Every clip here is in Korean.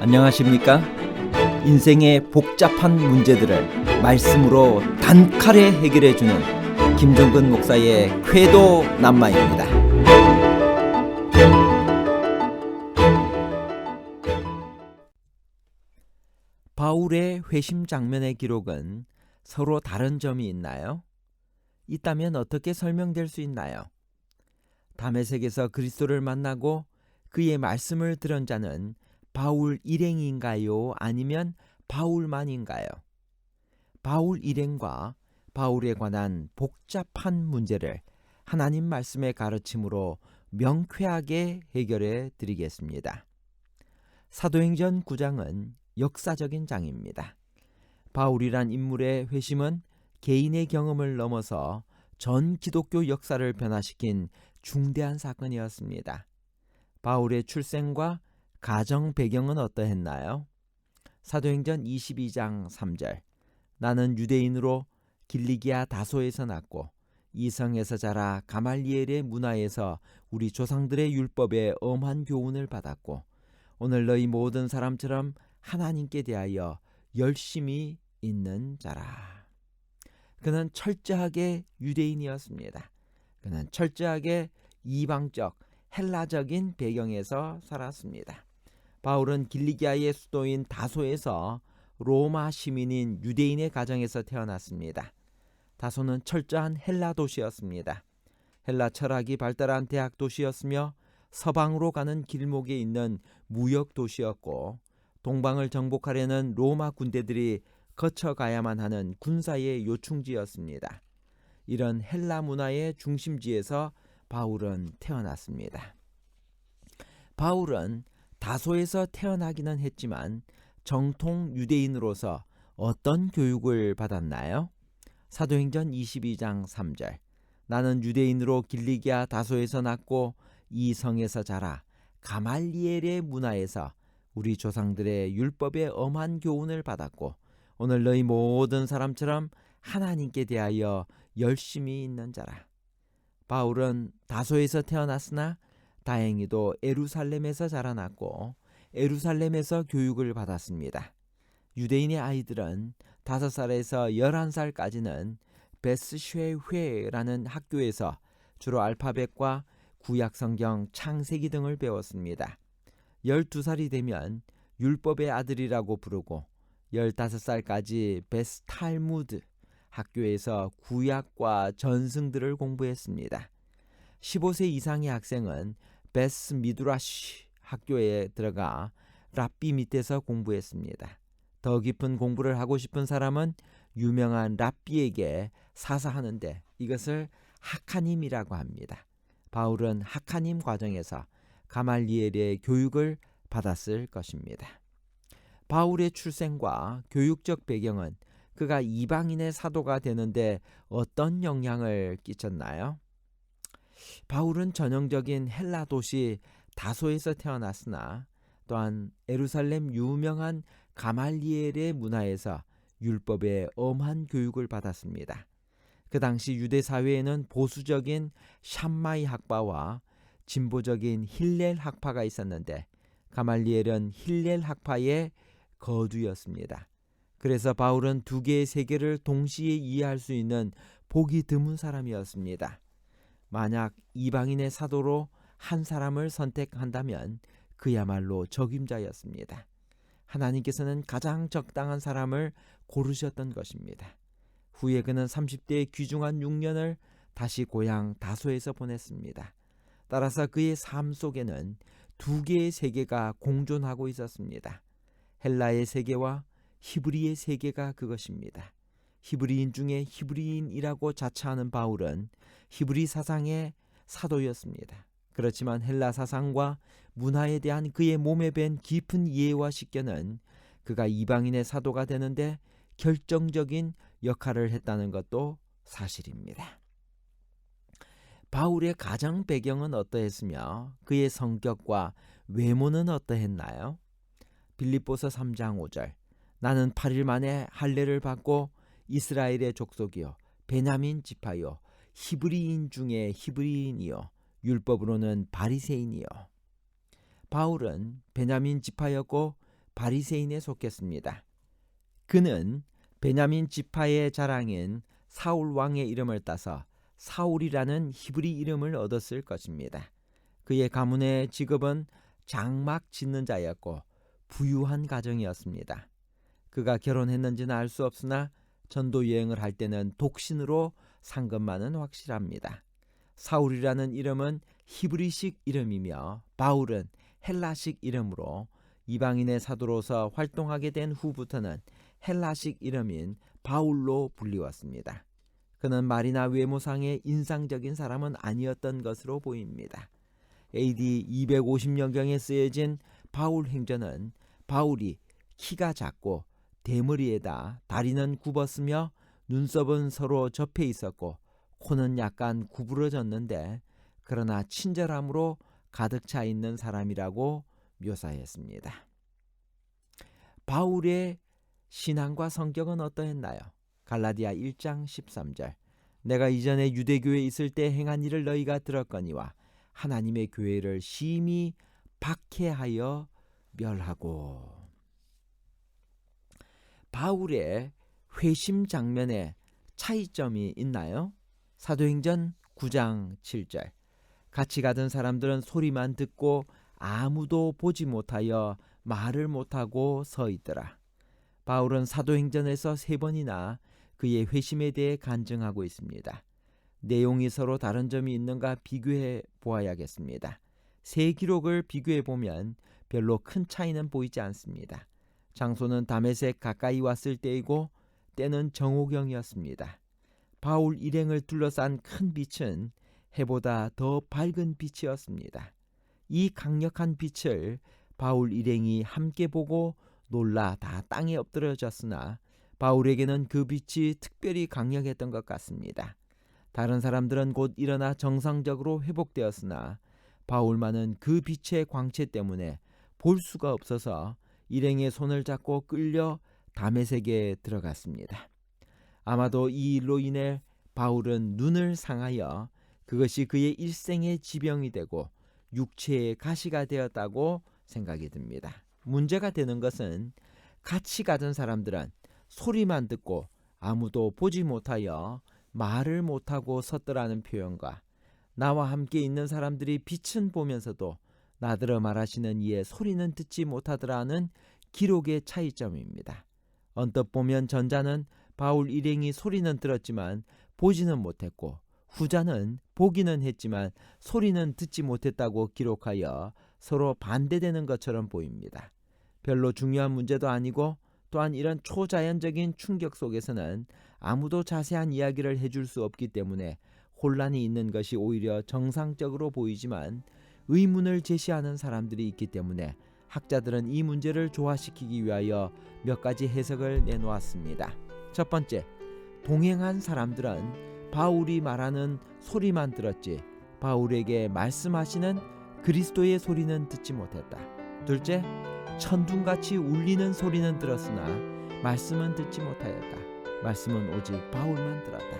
안녕하십니까? 인생의 복잡한 문제들을 말씀으로 단칼에 해결해 주는 김종근 목사의 쾌도 남마입니다. 바울의 회심 장면의 기록은 서로 다른 점이 있나요? 있다면 어떻게 설명될 수 있나요? 담에색에서 그리스도를 만나고 그의 말씀을 들은 자는 바울 일행인가요? 아니면 바울만인가요? 바울 일행과 바울에 관한 복잡한 문제를 하나님 말씀의 가르침으로 명쾌하게 해결해 드리겠습니다. 사도행전 9장은 역사적인 장입니다. 바울이란 인물의 회심은 개인의 경험을 넘어서 전 기독교 역사를 변화시킨 중대한 사건이었습니다. 바울의 출생과 가정 배경은 어떠했나요? 사도행전 22장 3절 나는 유대인으로 길리기아 다소에서 났고 이성에서 자라 가말리엘의 문화에서 우리 조상들의 율법에 엄한 교훈을 받았고 오늘 너희 모든 사람처럼 하나님께 대하여 열심히 있는 자라. 그는 철저하게 유대인이었습니다. 그는 철저하게 이방적 헬라적인 배경에서 살았습니다. 바울은 길리기아의 수도인 다소에서 로마 시민인 유대인의 가정에서 태어났습니다. 다소는 철저한 헬라 도시였습니다. 헬라 철학이 발달한 대학 도시였으며 서방으로 가는 길목에 있는 무역 도시였고 동방을 정복하려는 로마 군대들이 거쳐가야만 하는 군사의 요충지였습니다. 이런 헬라 문화의 중심지에서 바울은 태어났습니다. 바울은 다소에서 태어나기는 했지만 정통 유대인으로서 어떤 교육을 받았나요? 사도행전 22장 3절 나는 유대인으로 길리기아 다소에서 났고 이 성에서 자라 가말리엘의 문화에서 우리 조상들의 율법에 엄한 교훈을 받았고 오늘 너희 모든 사람처럼 하나님께 대하여 열심히 있는 자라. 바울은 다소에서 태어났으나 다행히도 에루살렘에서 자라났고 에루살렘에서 교육을 받았습니다. 유대인의 아이들은 다섯 살에서 열한 살까지는 베스쉐회라는 학교에서 주로 알파벳과 구약 성경 창세기 등을 배웠습니다. 12살이 되면 율법의 아들이라고 부르고 15살까지 베스 탈무드 학교에서 구약과 전승들을 공부했습니다. 15세 이상의 학생은 베스 미드라시 학교에 들어가 랍비 밑에서 공부했습니다. 더 깊은 공부를 하고 싶은 사람은 유명한 랍비에게 사사하는데 이것을 하카님이라고 합니다. 바울은 하카님 과정에서 가말리엘의 교육을 받았을 것입니다. 바울의 출생과 교육적 배경은 그가 이방인의 사도가 되는데 어떤 영향을 끼쳤나요? 바울은 전형적인 헬라 도시 다소에서 태어났으나 또한 에루살렘 유명한 가말리엘의 문화에서 율법의 엄한 교육을 받았습니다. 그 당시 유대 사회에는 보수적인 샴마이 학파와 진보적인 힐렐 학파가 있었는데 가말리엘은 힐렐 학파의 거두였습니다. 그래서 바울은 두 개의 세계를 동시에 이해할 수 있는 보기 드문 사람이었습니다. 만약 이방인의 사도로 한 사람을 선택한다면 그야말로 적임자였습니다. 하나님께서는 가장 적당한 사람을 고르셨던 것입니다. 후에 그는 30대의 귀중한 6년을 다시 고향 다소에서 보냈습니다. 따라서 그의 삶 속에는 두 개의 세계가 공존하고 있었습니다. 헬라의 세계와 히브리의 세계가 그것입니다. 히브리인 중에 히브리인이라고 자처하는 바울은 히브리 사상의 사도였습니다. 그렇지만 헬라 사상과 문화에 대한 그의 몸에 밴 깊은 이해와 식견은 그가 이방인의 사도가 되는데 결정적인 역할을 했다는 것도 사실입니다. 바울의 가정 배경은 어떠했으며 그의 성격과 외모는 어떠했나요? 빌립보서 3장 5절 나는 8일 만에 할례를 받고 이스라엘의 족속이요 베냐민 지파요 히브리인 중에 히브리인이요 율법으로는 바리새인이요 바울은 베냐민 지파였고 바리새인에 속했습니다. 그는 베냐민 지파의 자랑인 사울 왕의 이름을 따서 사울이라는 히브리 이름을 얻었을 것입니다. 그의 가문의 직업은 장막 짓는 자였고 부유한 가정이었습니다. 그가 결혼했는지는 알 수 없으나 전도 여행을 할 때는 독신으로 산 것만은 확실합니다. 사울이라는 이름은 히브리식 이름이며 바울은 헬라식 이름으로 이방인의 사도로서 활동하게 된 후부터는 헬라식 이름인 바울로 불리웠습니다. 그는 말이나 외모상의 인상적인 사람은 아니었던 것으로 보입니다. AD 250년경에 쓰여진 바울 행전은 바울이 키가 작고 대머리에다 다리는 굽었으며 눈썹은 서로 접해 있었고 코는 약간 구부러졌는데 그러나 친절함으로 가득 차 있는 사람이라고 묘사했습니다. 바울의 신앙과 성격은 어떠했나요? 갈라디아 1장 13절 내가 이전에 유대교에 있을 때 행한 일을 너희가 들었거니와 하나님의 교회를 심히 박해하여 멸하고 바울의 회심 장면에 차이점이 있나요? 사도행전 9장 7절 같이 가던 사람들은 소리만 듣고 아무도 보지 못하여 말을 못하고 서 있더라. 바울은 사도행전에서 세 번이나 그의 회심에 대해 간증하고 있습니다. 내용이 서로 다른 점이 있는가 비교해 보아야겠습니다. 세 기록을 비교해 보면 별로 큰 차이는 보이지 않습니다. 장소는 담에색 가까이 왔을 때이고 때는 정오경이었습니다. 바울 일행을 둘러싼 큰 빛은 해보다 더 밝은 빛이었습니다. 이 강력한 빛을 바울 일행이 함께 보고 놀라 다 땅에 엎드려졌으나 바울에게는 그 빛이 특별히 강력했던 것 같습니다. 다른 사람들은 곧 일어나 정상적으로 회복되었으나 바울만은 그 빛의 광채 때문에 볼 수가 없어서 일행의 손을 잡고 끌려 세계에 들어갔습니다. 아마도 이 일로 인해 바울은 눈을 상하여 그것이 그의 일생의 지병이 되고 육체의 가시가 되었다고 생각이 듭니다. 문제가 되는 것은 같이 가던 사람들은 소리만 듣고 아무도 보지 못하여 말을 못하고 섰더라는 표현과 나와 함께 있는 사람들이 빛은 보면서도 나들어 말하시는 이의 소리는 듣지 못하더라는 기록의 차이점입니다. 언뜻 보면 전자는 바울 일행이 소리는 들었지만 보지는 못했고 후자는 보기는 했지만 소리는 듣지 못했다고 기록하여 서로 반대되는 것처럼 보입니다. 별로 중요한 문제도 아니고 또한 이런 초자연적인 충격 속에서는 아무도 자세한 이야기를 해줄 수 없기 때문에 혼란이 있는 것이 오히려 정상적으로 보이지만 의문을 제시하는 사람들이 있기 때문에 학자들은 이 문제를 조화시키기 위하여 몇 가지 해석을 내놓았습니다. 첫 번째, 동행한 사람들은 바울이 말하는 소리만 들었지 바울에게 말씀하시는 그리스도의 소리는 듣지 못했다. 둘째, 천둥같이 울리는 소리는 들었으나 말씀은 듣지 못하였다. 말씀은 오직 바울만 들었다.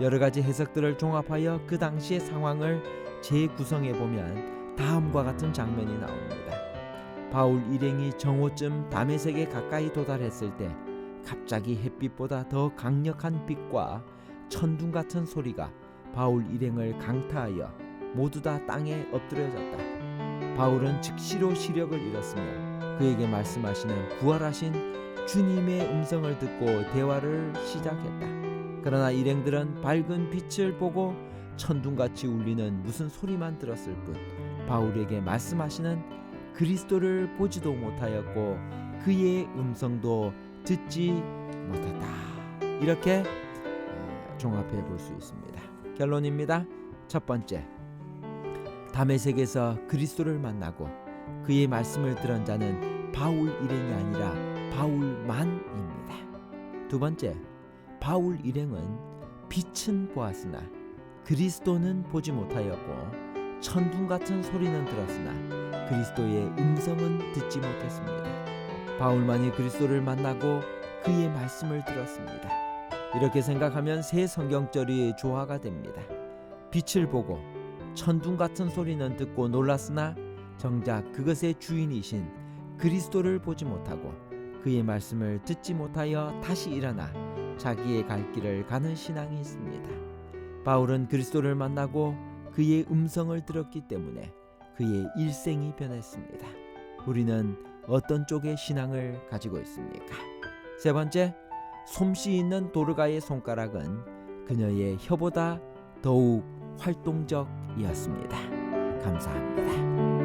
여러 가지 해석들을 종합하여 그 당시의 상황을 재구성해 보면 다음과 같은 장면이 나옵니다. 바울 일행이 정오쯤 담에색에 가까이 도달했을 때 갑자기 햇빛보다 더 강력한 빛과 천둥 같은 소리가 바울 일행을 강타하여 모두 다 땅에 엎드려졌다. 바울은 즉시로 시력을 잃었으며 그에게 말씀하시는 부활하신 주님의 음성을 듣고 대화를 시작했다. 그러나 일행들은 밝은 빛을 보고 천둥같이 울리는 무슨 소리만 들었을 뿐 바울에게 말씀하시는 그리스도를 보지도 못하였고 그의 음성도 듣지 못했다. 이렇게 종합해 볼 수 있습니다. 결론입니다. 첫 번째, 담에색에서 그리스도를 만나고 그의 말씀을 들은 자는 바울 일행이 아니라 바울만입니다. 두 번째, 바울 일행은 빛은 보았으나 그리스도는 보지 못하였고 천둥 같은 소리는 들었으나 그리스도의 음성은 듣지 못했습니다. 바울만이 그리스도를 만나고 그의 말씀을 들었습니다. 이렇게 생각하면 새 성경절이 조화가 됩니다. 빛을 보고 천둥 같은 소리는 듣고 놀랐으나 정작 그것의 주인이신 그리스도를 보지 못하고 그의 말씀을 듣지 못하여 다시 일어나 자기의 갈 길을 가는 신앙이 있습니다. 바울은 그리스도를 만나고 그의 음성을 들었기 때문에 그의 일생이 변했습니다. 우리는 어떤 쪽의 신앙을 가지고 있습니까? 세 번째, 솜씨 있는 도르가의 손가락은 그녀의 혀보다 더욱 활동적이었습니다. 감사합니다.